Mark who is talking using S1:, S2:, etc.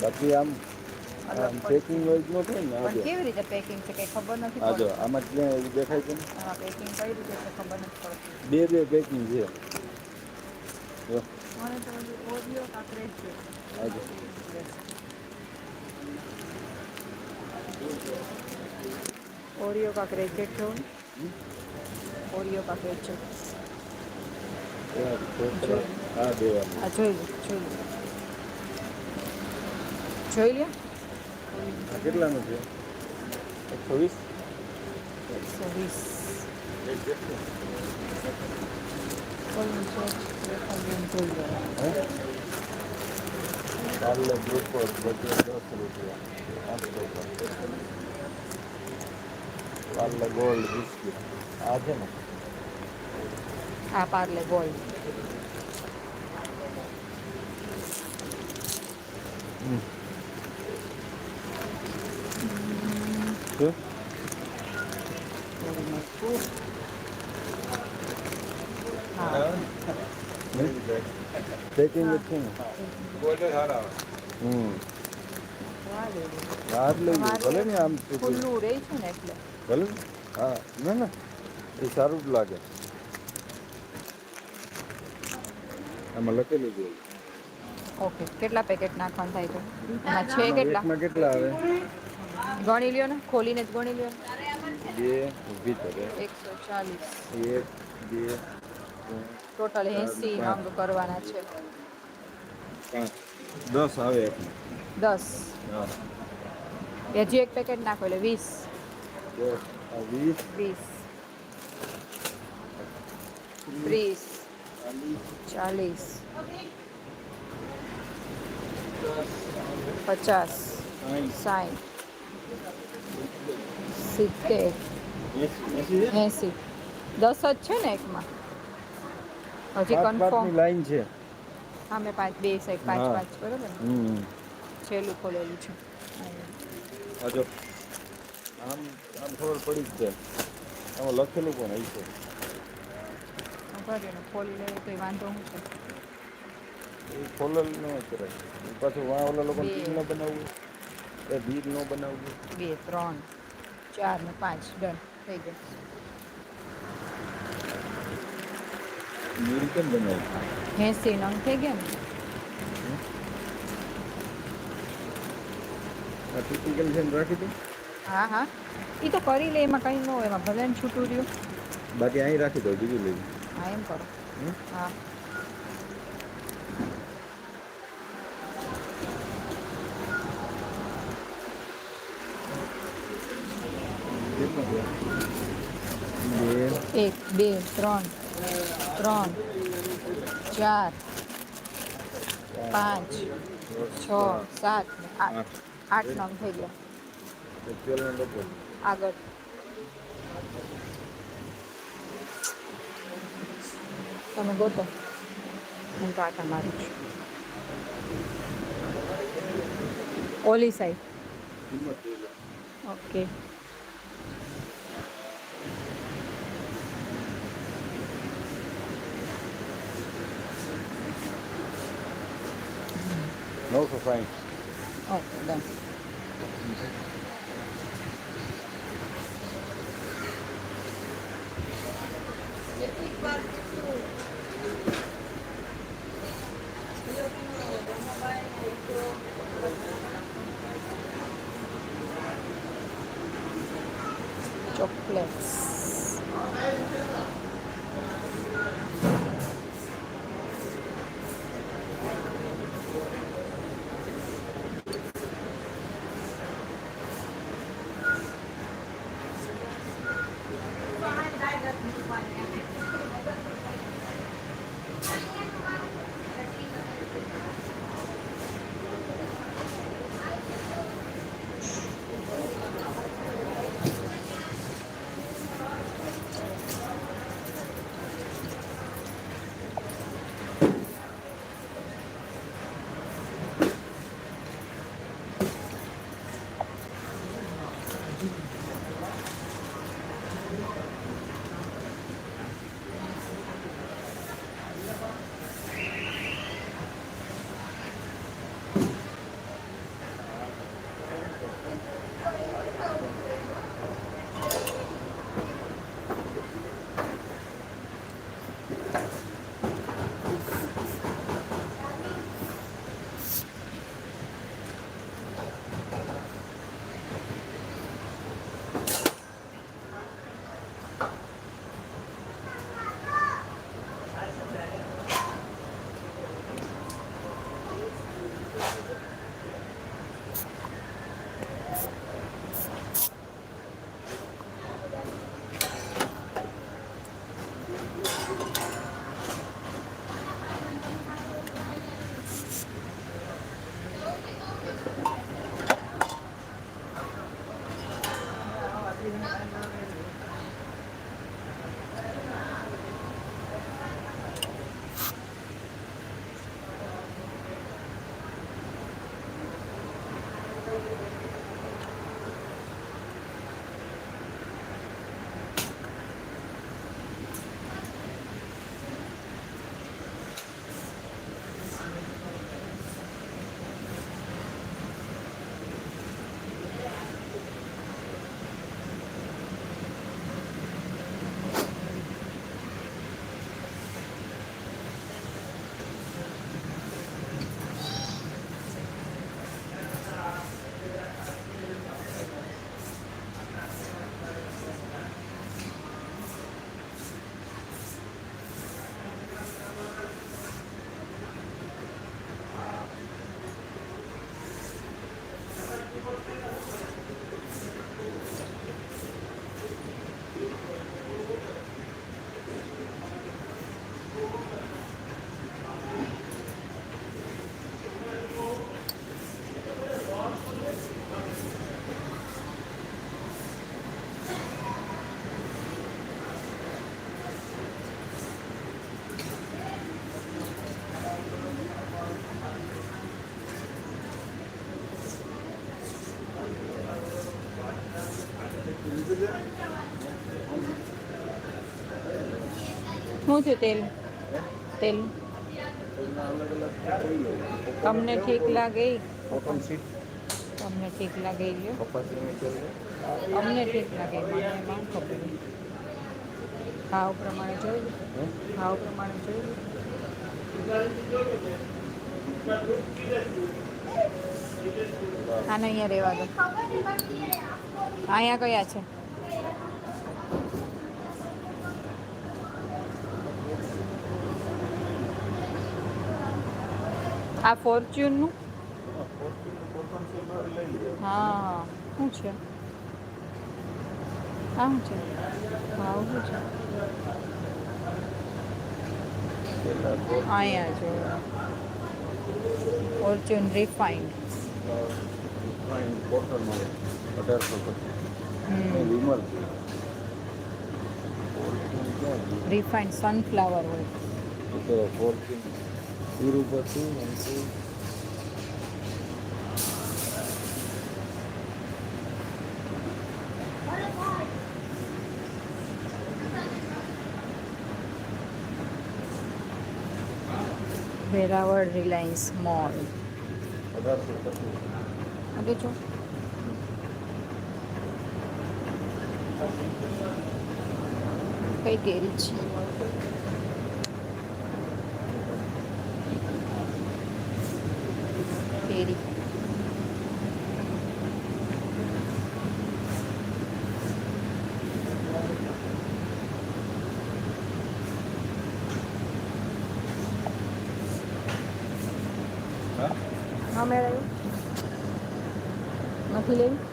S1: બાકી આમ
S2: અલગ
S1: આમ
S2: પડી
S1: પેકિંગ હોય ન થાય ને
S2: પણ
S1: આજે
S2: કેવી રીતે પેકિંગ છે કઈ ખબર નથી
S1: આ જો
S2: પડતી
S1: આમાં જ ક્યાં એવું દેખાય છે ને
S2: આમાં પેકિંગ કઈ રીતે છે ખબર નથી પડતી
S1: બે બે પેકિંગ છે જો
S2: મને તો હજી ઓરિયો કાંકરે છે
S1: આ જો
S2: ઓરિયો કાંકરે છે જો
S1: હમ?
S2: ઓરિયો કાંકરે છે
S1: આ
S2: જોઈ લો જોઈ લો
S1: કેટલાનું છે એકસો વીસ
S2: એકસો વીસ
S1: એક કેટલું?
S2: કોલનું છે રેખાબેન જોઈ લો
S1: હે? પાર્લે ગ્લુકોઝ બધે દસ રૂપિયા પર ગોલ્ડ બિસ્કીટ આ છે ને
S2: આ પાર્લે ગોલ્ડ
S1: શું
S2: હા
S1: પેકિંગ જ છે ને હમ હાથ લઈ લો ભલે ને આમ પેકિંગ
S2: ખુલ્લું રહે છે ને એટલે
S1: ભલે ને હા ના ના એ સારું જ લાગે આમાં લખેલું છે.
S2: ઓકે કેટલા પેકેટ નાખવાનું થાય તો? એમાં છે કેટલા?
S1: એકમાં કેટલા આવે?
S2: ગણી લ્યો ને ખોલીને જ ગણી લ્યો
S1: બે ઊભી કરે.
S2: એકસો ચાલીસ.
S1: એક બે
S2: ટોટલ એંસી. નંગ કરવાના છે.
S1: દસ આવે
S2: દસ. હજી એક પેકેટ નાખો એટલે વીસ.
S1: વીસ.
S2: વીસ. ત્રીસ. ચાલીસ પચાસ
S1: સાઠ,
S2: સાઠ સિત્તેર
S1: એંસી એંસી છે?
S2: એંસી દસ જ છે ને એકમાં હજી
S1: પાંચ પાંચની
S2: કન્ફર્મ
S1: લાઈન છે
S2: હા મેં પાંચ બે સાઈડ પાંચ
S1: હા.
S2: પાંચ બરોબર ને
S1: હમ
S2: છેલ્લું ખોલેલું છે
S1: આ જો આમ આમ ખબર પડી જ છે આમાં લખેલું પણ અહીં છે
S2: ભર્યું ને ખોલી લઈએ તો વાંધો શું છે
S1: એ ખોલેલ ન કરાય એ પાછું વાં ઓલા લોકો
S2: બે.
S1: બીજ ન બનાવવું એ બીજ ન બનાવવું
S2: બે ત્રણ ચાર ને પાંચ ડન થઈ ગયું
S1: બીજ કેમ બનાવવું
S2: એંસી નંગ થઈ ગયા ને
S1: આ ટિપિકલ છે ને રાખી દઉં
S2: હા હા એ તો કરી લે એમાં કંઈ ન હોય એમાં ભલે ને છૂટું રહ્યું
S1: બાકી અહીં રાખી દઉં બીજું લઈ
S2: હા એમ કરો? હા. એક બે ત્રણ ત્રણ ચાર પાંચ છ સાત આઠ.
S1: આઠ
S2: આઠ થઈ ગયા. આગળ. તમે ગોતો હું તો આટા મારું છું ઓલી સાઈડ
S1: કિંમત જોઈ લો.
S2: ઓકે
S1: નવસો સાઠ
S2: chocolates. Thank you. શું થયું તેલ તેલ તમને ઠીક લાગે તમને ઠીક લાગે અમને ઠીક લાગે. ભાવ પ્રમાણે
S1: જોયું.
S2: ભાવ પ્રમાણે જોયું. આને અહીંયા રહેવા દો અહીંયા કયા છે આ ફોર્ચ્યુનનું? હા શું છે? આ શું છે? ભાવ શું છે. અહીંયા જો ફોર્ચ્યુન રિફાઇન્ડ? રિફાઇન્ડ સનફ્લાવર હોય.
S1: એ તો Fortune Tirupati MP
S2: Veraval Reliance mall
S1: અઢારસો પચીસ
S2: આગે જો કઈ કેરી છે હા મેળવ્યું નથી લેવી